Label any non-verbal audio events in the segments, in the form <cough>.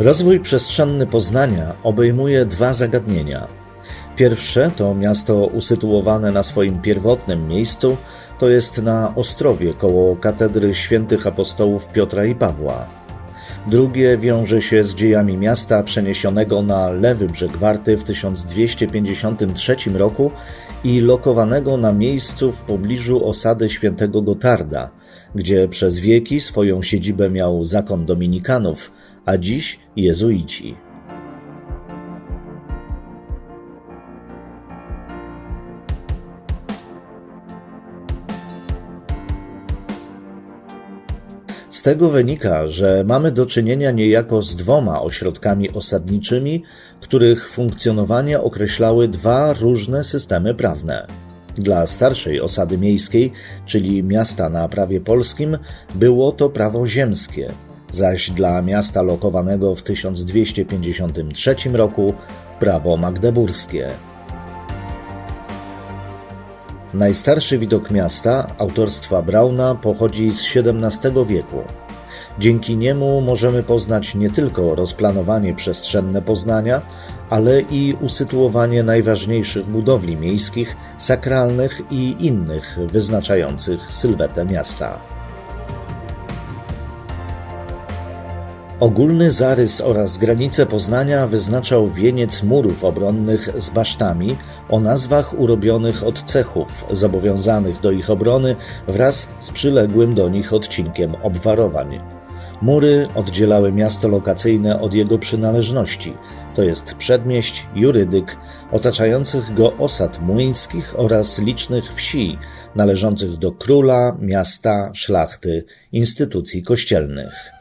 Rozwój przestrzenny Poznania obejmuje dwa zagadnienia. Pierwsze to miasto usytuowane na swoim pierwotnym miejscu, to jest na Ostrowie koło katedry świętych apostołów Piotra i Pawła. Drugie wiąże się z dziejami miasta przeniesionego na lewy brzeg Warty w 1253 roku i lokowanego na miejscu w pobliżu osady świętego Gotarda, gdzie przez wieki swoją siedzibę miał zakon dominikanów, a dziś jezuici. Z tego wynika, że mamy do czynienia niejako z dwoma ośrodkami osadniczymi, których funkcjonowanie określały dwa różne systemy prawne. Dla starszej osady miejskiej, czyli miasta na prawie polskim, było to prawo ziemskie, zaś dla miasta lokowanego w 1253 roku prawo magdeburskie. Najstarszy widok miasta autorstwa Brauna pochodzi z XVII wieku. Dzięki niemu możemy poznać nie tylko rozplanowanie przestrzenne Poznania, ale i usytuowanie najważniejszych budowli miejskich, sakralnych i innych wyznaczających sylwetę miasta. Ogólny zarys oraz granice Poznania wyznaczał wieniec murów obronnych z basztami o nazwach urobionych od cechów zobowiązanych do ich obrony wraz z przyległym do nich odcinkiem obwarowań. Mury oddzielały miasto lokacyjne od jego przynależności, to jest przedmieść, jurydyk, otaczających go osad młyńskich oraz licznych wsi należących do króla, miasta, szlachty, instytucji kościelnych.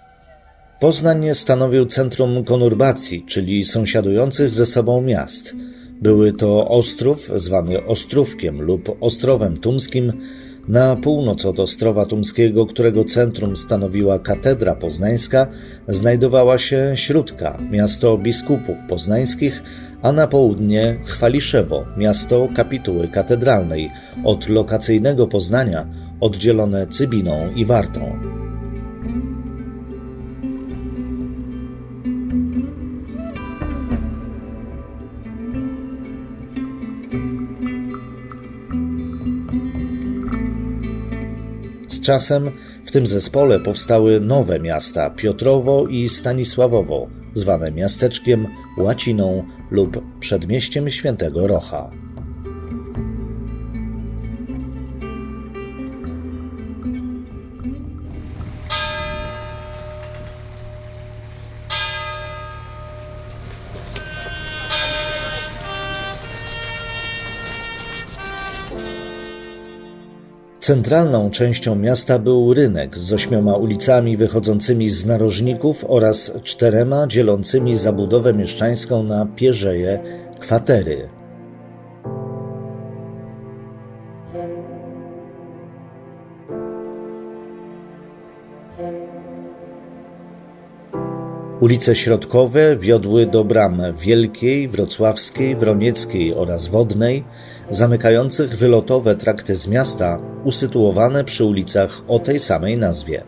Poznań stanowił centrum konurbacji, czyli sąsiadujących ze sobą miast. Były to Ostrów, zwany Ostrówkiem lub Ostrowem Tumskim, na północ od Ostrowa Tumskiego, którego centrum stanowiła katedra poznańska, znajdowała się Śródka, miasto biskupów poznańskich, a na południe Chwaliszewo, miasto kapituły katedralnej, od lokacyjnego Poznania oddzielone Cybiną i Wartą. Z czasem w tym zespole powstały nowe miasta Piotrowo i Stanisławowo, zwane miasteczkiem, łaciną lub przedmieściem Świętego Rocha. Centralną częścią miasta był rynek z ośmioma ulicami wychodzącymi z narożników oraz czterema dzielącymi zabudowę mieszczańską na pierzeje kwatery. Ulice środkowe wiodły do bram Wielkiej, Wrocławskiej, Wronieckiej oraz Wodnej, zamykających wylotowe trakty z miasta, usytuowane przy ulicach o tej samej nazwie.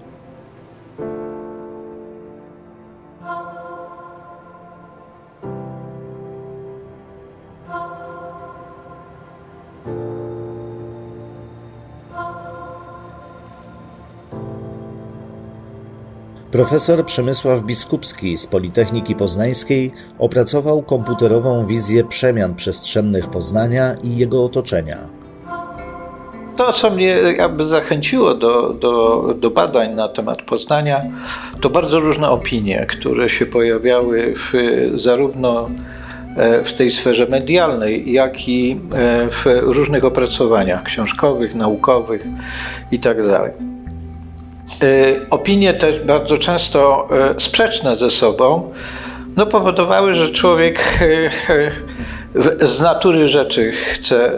Profesor Przemysław Biskupski z Politechniki Poznańskiej opracował komputerową wizję przemian przestrzennych Poznania i jego otoczenia. To, co mnie jakby zachęciło do, do, do badań na temat Poznania, to bardzo różne opinie, które się pojawiały w, zarówno e, w tej sferze medialnej, jak i e, w różnych opracowaniach książkowych, naukowych itd. E, Opinie te bardzo często sprzeczne ze sobą no, powodowały, że człowiek z natury rzeczy chce,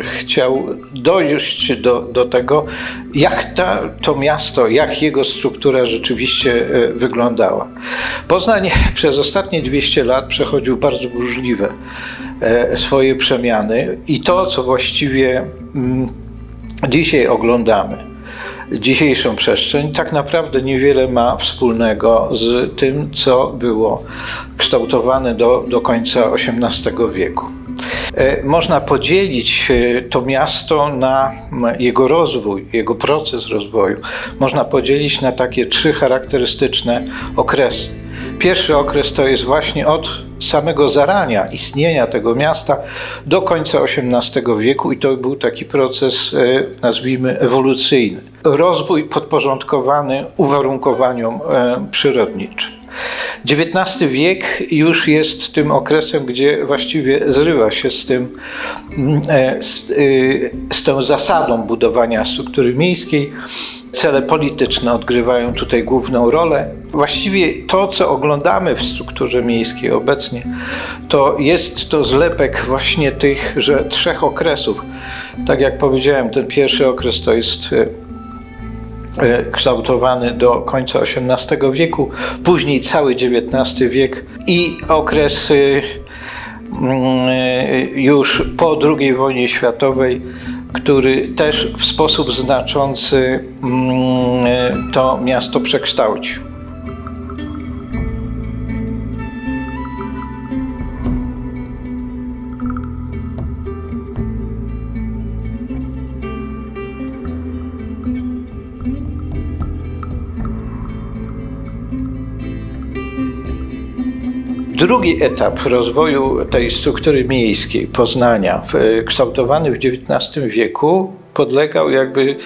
chciał dojść do, do tego, jak ta, to miasto, jak jego struktura rzeczywiście wyglądała. Poznań przez ostatnie 200 lat przechodził bardzo burzliwe swoje przemiany i to, co właściwie dzisiaj oglądamy, dzisiejszą przestrzeń, tak naprawdę niewiele ma wspólnego z tym, co było kształtowane do, do końca XVIII wieku. E, Można podzielić e, to miasto na jego rozwój, jego proces rozwoju. Można podzielić na takie trzy charakterystyczne okresy. Pierwszy okres to jest właśnie od samego zarania istnienia tego miasta do końca XVIII wieku i to był taki proces, e, nazwijmy, ewolucyjny. Rozwój podporządkowany uwarunkowaniom e, przyrodniczym. XIX wiek już jest tym okresem, gdzie właściwie zrywa się z tym, mm, e, z, y, z tą zasadą budowania struktury miejskiej. Cele polityczne odgrywają tutaj główną rolę. Właściwie to, co oglądamy w strukturze miejskiej obecnie, to jest to zlepek właśnie tych że trzech okresów. Tak jak powiedziałem, ten pierwszy okres to jest e, e, kształtowany do końca XVIII wieku, później cały XIX wiek i okresy mm, e, już po II wojnie światowej, który też w sposób znaczący mm, to miasto przekształcił. Drugi etap rozwoju tej struktury miejskiej Poznania, kształtowany w XIX wieku, podlegał jakby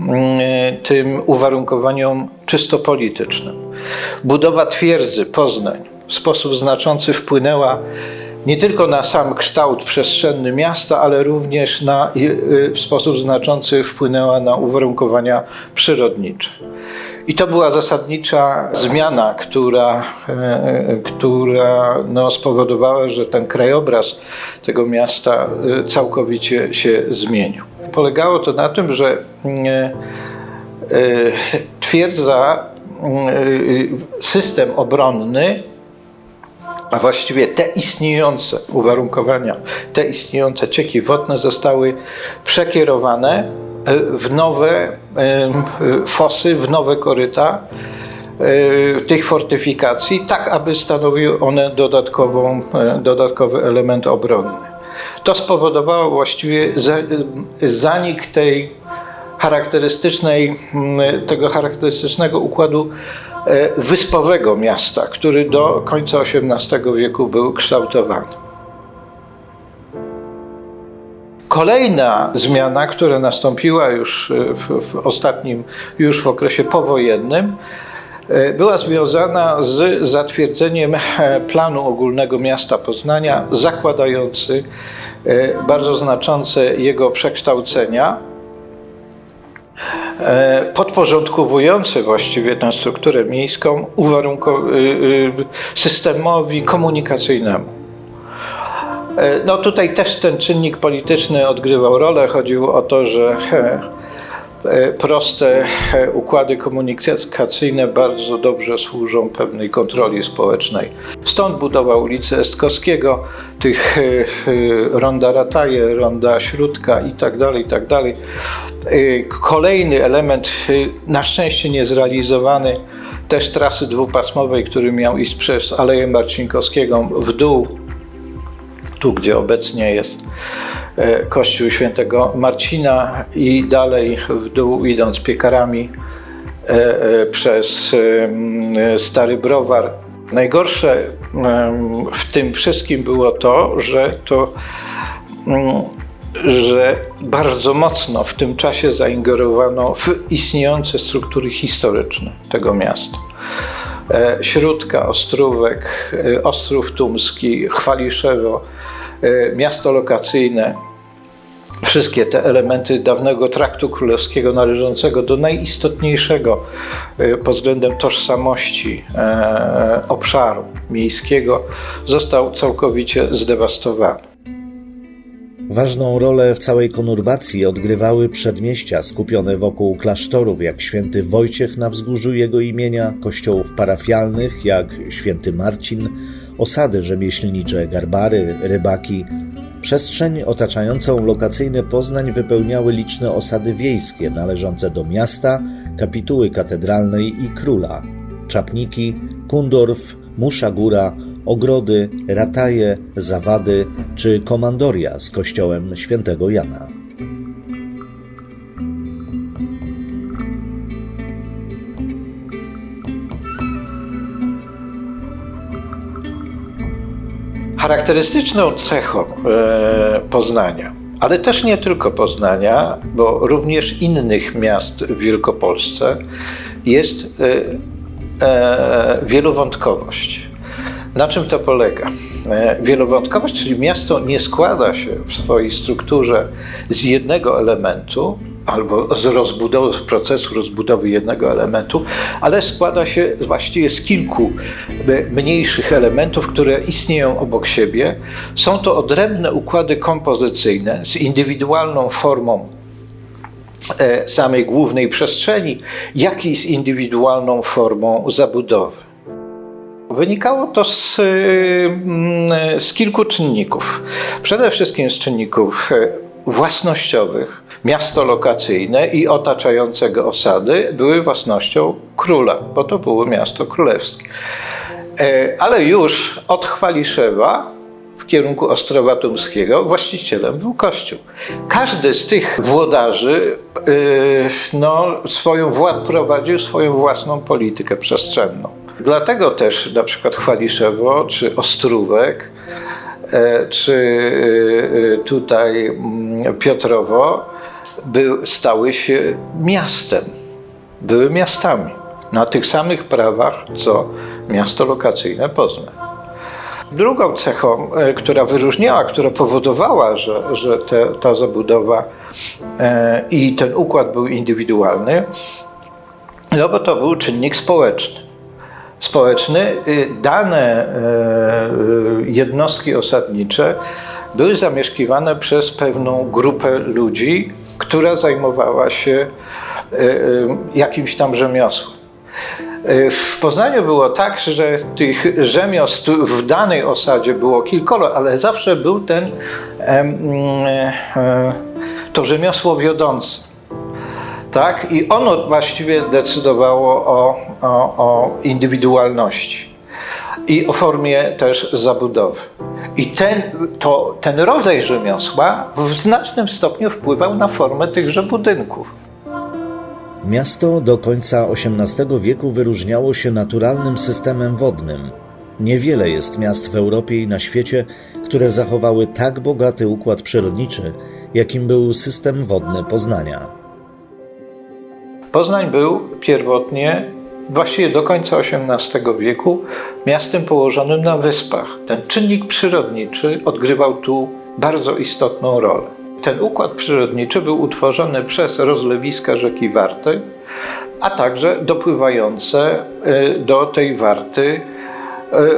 mm, tym uwarunkowaniom czysto politycznym. Budowa twierdzy Poznań w sposób znaczący wpłynęła nie tylko na sam kształt przestrzenny miasta, ale również na, y, y, w sposób znaczący wpłynęła na uwarunkowania przyrodnicze. I to była zasadnicza zmiana, która, e, która no, spowodowała, że ten krajobraz tego miasta e, całkowicie się zmienił. Polegało to na tym, że mm, e, e, twierdza, mm, e, system obronny a właściwie te istniejące uwarunkowania, te istniejące cieki wodne zostały przekierowane e, w nowe e, fosy, w nowe koryta tych fortyfikacji, tak aby stanowiły one dodatkową, dodatkowy element obronny. To spowodowało właściwie za- zanik tej charakterystycznej, tego charakterystycznego układu wyspowego miasta, który do końca XVIII wieku był kształtowany. Kolejna zmiana, która nastąpiła już e, w, w ostatnim, już w okresie powojennym, e, była związana z zatwierdzeniem e, planu ogólnego miasta Poznania, zakładający bardzo znaczące jego przekształcenia podporządkowujące właściwie tę strukturę miejską systemowi komunikacyjnemu. E, No tutaj też ten czynnik polityczny odgrywał rolę. Chodziło o to, że e, proste układy komunikacyjne bardzo dobrze służą pewnej kontroli społecznej. Stąd budowa ulicy Estkowskiego, tych ronda Rataje, ronda Śródka i tak dalej, i tak. E, Kolejny element, na szczęście niezrealizowany, też trasy dwupasmowej, który miał iść przez Aleję Marcinkowskiego w dół tu gdzie obecnie jest e, kościół świętego Marcina i dalej w dół idąc piekarami e, e, przez em, Stary Browar. Najgorsze w tym wszystkim było to, że to mm, że bardzo mocno w tym czasie zaingerowano w istniejące struktury historyczne tego miasta. Śródka, Ostrówek, Ostrów Tumski, Chwaliszewo, miasto lokacyjne. Wszystkie te elementy dawnego traktu królewskiego należącego do najistotniejszego e, pod względem tożsamości e, obszaru miejskiego został całkowicie zdewastowany. Ważną rolę w całej konurbacji odgrywały przedmieścia skupione wokół klasztorów jak święty Wojciech na wzgórzu jego imienia, kościołów parafialnych jak święty Marcin, osady rzemieślnicze, garbary, rybaki, Przestrzeń otaczającą lokacyjny Poznań wypełniały liczne osady wiejskie należące do miasta, kapituły katedralnej i króla, czapniki, Kundorf, Musza Góra, ogrody, rataje, zawady czy komandoria z kościołem świętego Jana. Charakterystyczną cechą e, Poznania, ale też nie tylko Poznania, bo również innych miast w Wielkopolsce, jest e, e, wielowątkowość. Na czym to polega? E, Wielowątkowość, czyli miasto nie składa się w swojej strukturze z jednego elementu, albo z rozbudowy, z procesu rozbudowy jednego elementu, ale składa się właściwie z kilku e, mniejszych elementów, które istnieją obok siebie. Są to odrębne układy kompozycyjne z indywidualną formą e, samej głównej przestrzeni, jak i z indywidualną formą zabudowy. Wynikało to z, mm, z kilku czynników. Przede wszystkim z czynników e, własnościowych. Miasto lokacyjne i otaczającego osady były własnością króla, bo to było miasto królewskie. E, Ale już od Chwaliszewa w kierunku Ostrowa Tumskiego właścicielem był Kościół. Każdy z tych włodarzy e, no, swoją wład prowadził swoją własną politykę przestrzenną. Dlatego też na przykład Chwaliszewo czy Ostrówek czy e, tutaj mm, Piotrowo stały się miastem, były miastami na tych samych prawach, co miasto lokacyjne Poznań. Drugą cechą, e, która wyróżniała, która powodowała, że, że te, ta zabudowa e, i ten układ był indywidualny, no bo to był czynnik społeczny. Społeczny, y, dane e, y, jednostki osadnicze były zamieszkiwane przez pewną grupę ludzi, która zajmowała się e, e, jakimś tam rzemiosłem. E, W Poznaniu było tak, że tych rzemiosł w danej osadzie było kilkoro, ale zawsze był ten, em, e, to rzemiosło wiodące. Tak? I ono właściwie decydowało o, o, o indywidualności i o formie też zabudowy. I ten, to, ten rodzaj rzemiosła w znacznym stopniu wpływał na formę tychże budynków. Miasto do końca XVIII wieku wyróżniało się naturalnym systemem wodnym. Niewiele jest miast w Europie i na świecie, które zachowały tak bogaty układ przyrodniczy, jakim był system wodny Poznania. Poznań był pierwotnie, właściwie do końca XVIII wieku, miastem położonym na wyspach. Ten czynnik przyrodniczy odgrywał tu bardzo istotną rolę. Ten układ przyrodniczy był utworzony przez rozlewiska rzeki Warty, a także dopływające y, do tej Warty y,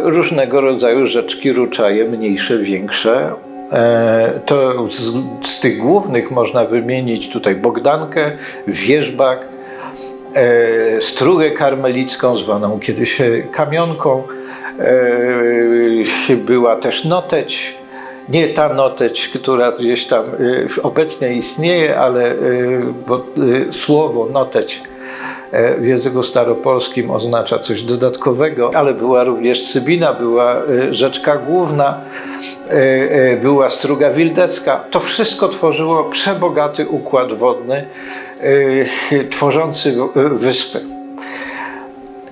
różnego rodzaju rzeczki ruczaje, mniejsze, większe. E, To z, z tych głównych można wymienić tutaj Bogdankę, Wierzbak, strugę karmelicką, zwaną kiedyś e, kamionką. E, Była też noteć. Nie ta noteć, która gdzieś tam e, obecnie istnieje, ale e, bo e, słowo noteć e, w języku staropolskim oznacza coś dodatkowego, ale była również Sybina, była e, rzeczka główna, e, e, była struga wildecka. To wszystko tworzyło przebogaty układ wodny, e, tworzący wyspy.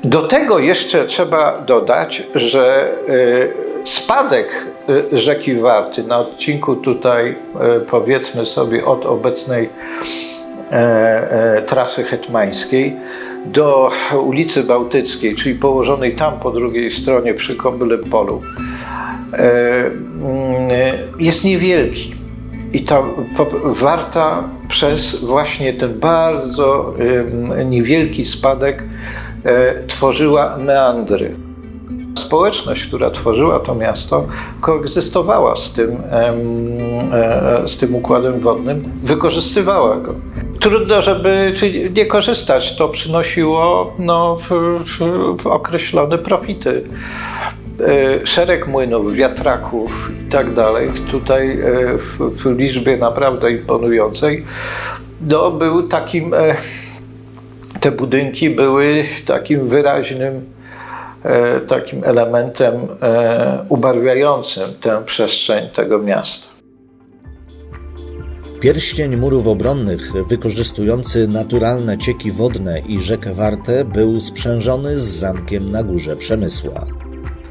Do tego jeszcze trzeba dodać, że e, spadek e, rzeki Warty na odcinku tutaj, e, powiedzmy sobie, od obecnej e, e, trasy hetmańskiej do ulicy Bałtyckiej, czyli położonej tam po drugiej stronie przy Kobylem Polu, e, mm, jest niewielki. I ta Warta przez właśnie ten bardzo niewielki spadek e, tworzyła meandry. Społeczność, która tworzyła to miasto, koegzystowała z tym, e, z tym układem wodnym, wykorzystywała go. Trudno, żeby nie korzystać, to przynosiło no, w, w, określone profity. E, szereg młynów, wiatraków i tak dalej, tutaj e, w, w liczbie naprawdę imponującej, no, był takim, e, te budynki były takim wyraźnym takim elementem ubarwiającym tę przestrzeń tego miasta. Pierścień murów obronnych, wykorzystujący naturalne cieki wodne i rzekę Wartę, był sprzężony z zamkiem na górze Przemysła.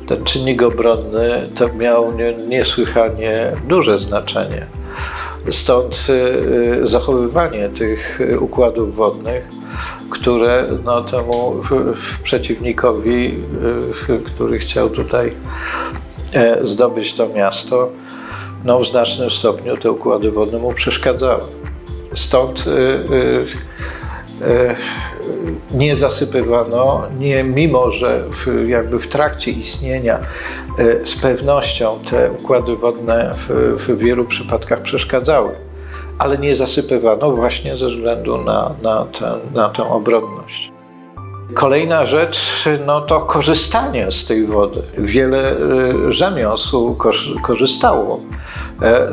Ten czynnik obronny to miał nie- niesłychanie duże znaczenie. Stąd y, y, zachowywanie tych y, układów wodnych, które no, temu przeciwnikowi, który chciał tutaj e, zdobyć to miasto, no, w znacznym stopniu te układy wodne mu przeszkadzały. Stąd y, y, e, nie zasypywano, nie, mimo że w, jakby w trakcie istnienia z pewnością te układy wodne w, w wielu przypadkach przeszkadzały, ale nie zasypywano właśnie ze względu na, na, tę, na tę obronność. Kolejna rzecz no to korzystanie z tej wody. Wiele rzemiosł korzystało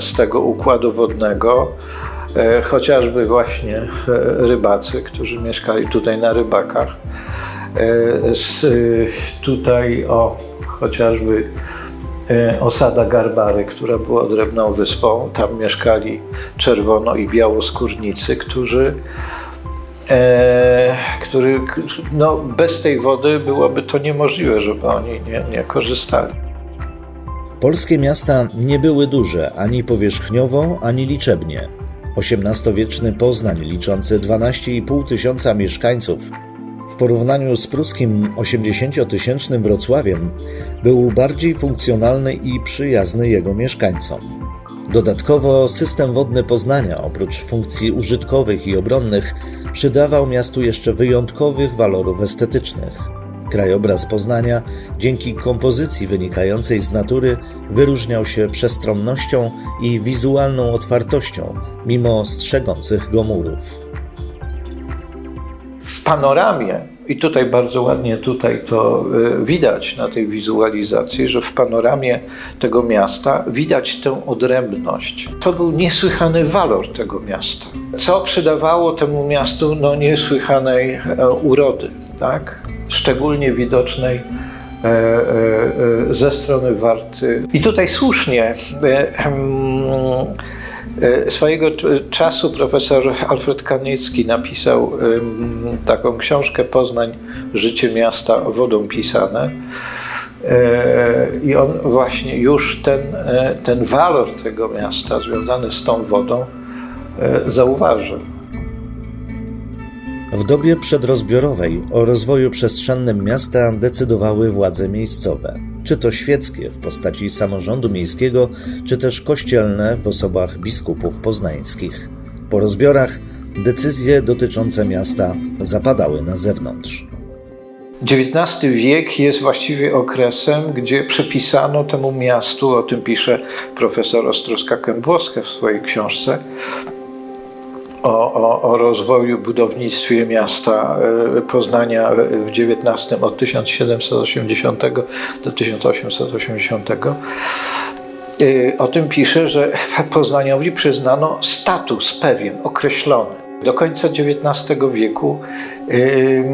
z tego układu wodnego, e, chociażby właśnie e, rybacy, którzy mieszkali tutaj na rybakach. E, Z, e, tutaj o chociażby e, osada Garbary, która była odrębną wyspą. Tam mieszkali czerwono i białoskórnicy, którzy e, który, no, bez tej wody byłoby to niemożliwe, żeby oni nie, nie korzystali. Polskie miasta nie były duże ani powierzchniowo, ani liczebnie. XVIII-wieczny Poznań, liczący 12,5 tysiąca mieszkańców, w porównaniu z pruskim 80-tysięcznym Wrocławiem, był bardziej funkcjonalny i przyjazny jego mieszkańcom. Dodatkowo system wodny Poznania, oprócz funkcji użytkowych i obronnych, przydawał miastu jeszcze wyjątkowych walorów estetycznych. Krajobraz Poznania, dzięki kompozycji wynikającej z natury, wyróżniał się przestronnością i wizualną otwartością, mimo strzegących go murów. W panoramie, i tutaj bardzo ładnie tutaj to y, widać na tej wizualizacji, że w panoramie tego miasta widać tę odrębność. To był niesłychany walor tego miasta, co przydawało temu miastu no, niesłychanej e, urody, tak? szczególnie widocznej e, e, ze strony Warty. I tutaj słusznie swojego t- czasu profesor Alfred Kaniecki napisał taką książkę Poznań, życie miasta wodą pisane. E, I on właśnie już ten, e, ten walor tego miasta związany z tą wodą e, zauważył. W dobie przedrozbiorowej o rozwoju przestrzennym miasta decydowały władze miejscowe, czy to świeckie w postaci samorządu miejskiego, czy też kościelne w osobach biskupów poznańskich. Po rozbiorach decyzje dotyczące miasta zapadały na zewnątrz. XIX wiek jest właściwie okresem, gdzie przepisano temu miastu, o tym pisze profesor Ostrowska-Kębłowska w swojej książce, o, o, o rozwoju, budownictwie miasta e, Poznania w XIX od 1780 do 1880. E, O tym pisze, że <laughs> Poznaniowi przyznano status pewien, określony. Do końca XIX wieku y,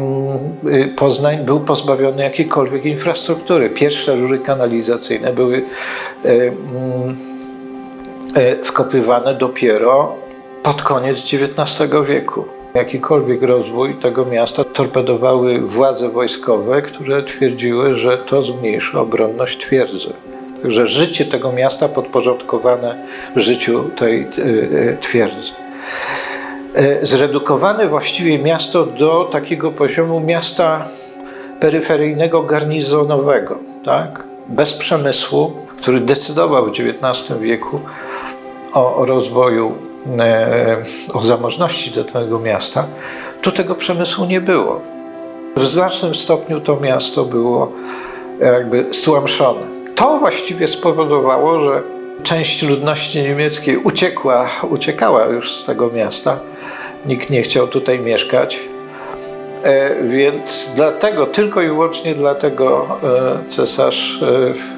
Poznań był pozbawiony jakiejkolwiek infrastruktury. Pierwsze rury kanalizacyjne były wkopywane dopiero pod koniec XIX wieku. Jakikolwiek rozwój tego miasta torpedowały władze wojskowe, które twierdziły, że to zmniejszy obronność twierdzy. Także życie tego miasta podporządkowane życiu tej y, y, twierdzy. E, Zredukowane właściwie miasto do takiego poziomu miasta peryferyjnego, garnizonowego, tak? bez przemysłu, który decydował w XIX wieku o, rozwoju, e, o zamożności do tego miasta, tu tego przemysłu nie było. W znacznym stopniu to miasto było jakby stłamszone. To właściwie spowodowało, że część ludności niemieckiej uciekła, uciekała już z tego miasta. Nikt nie chciał tutaj mieszkać. E, Więc dlatego, tylko i wyłącznie dlatego e, cesarz e, e,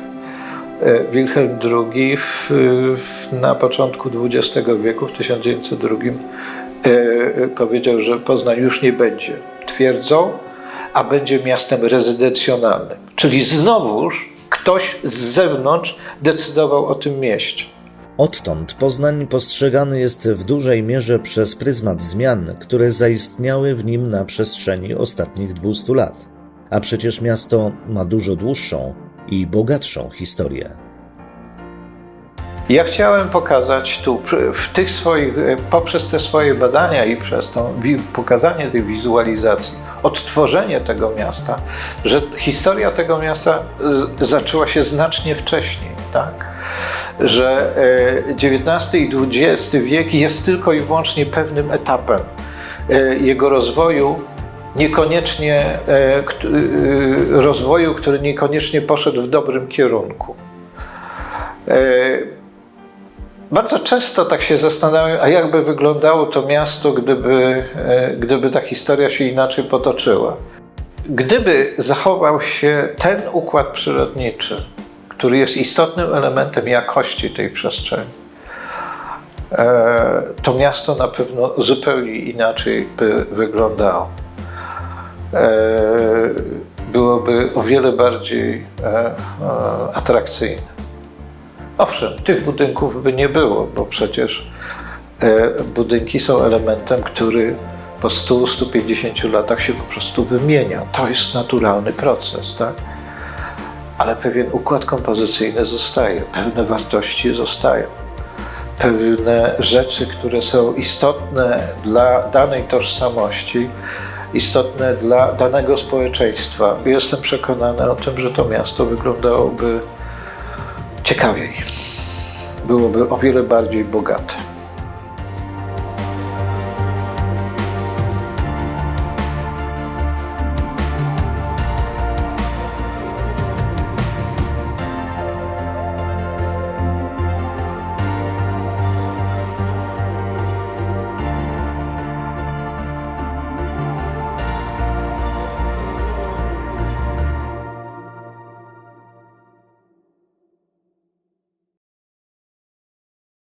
Wilhelm II w, na początku XX wieku, w 1902, e, powiedział, że Poznań już nie będzie twierdzą, a będzie miastem rezydencjonalnym. Czyli znowuż ktoś z zewnątrz decydował o tym mieście. Odtąd Poznań postrzegany jest w dużej mierze przez pryzmat zmian, które zaistniały w nim na przestrzeni ostatnich 200 lat. A przecież miasto ma dużo dłuższą i bogatszą historię. Ja chciałem pokazać tu w tych swoich, e, poprzez te swoje badania i przez to pokazanie tej wizualizacji, odtworzenie tego miasta, że historia tego miasta zaczęła się znacznie wcześniej, tak? Że e, XIX i XX wiek jest tylko i wyłącznie pewnym etapem e, jego rozwoju, niekoniecznie e, e, rozwoju, który niekoniecznie poszedł w dobrym kierunku. E, bardzo często tak się zastanawiam, a jakby wyglądało to miasto, gdyby, gdyby ta historia się inaczej potoczyła. Gdyby zachował się ten układ przyrodniczy, który jest istotnym elementem jakości tej przestrzeni, to miasto na pewno zupełnie inaczej by wyglądało. E, Byłoby o wiele bardziej e, e, atrakcyjne. Owszem, tych budynków by nie było, bo przecież budynki są elementem, który po 100-150 latach się po prostu wymienia. To jest naturalny proces, tak? Ale pewien układ kompozycyjny zostaje, pewne wartości zostają, pewne rzeczy, które są istotne dla danej tożsamości, istotne dla danego społeczeństwa. Jestem przekonany o tym, że to miasto wyglądałoby ciekawiej. Byłoby o wiele bardziej bogate.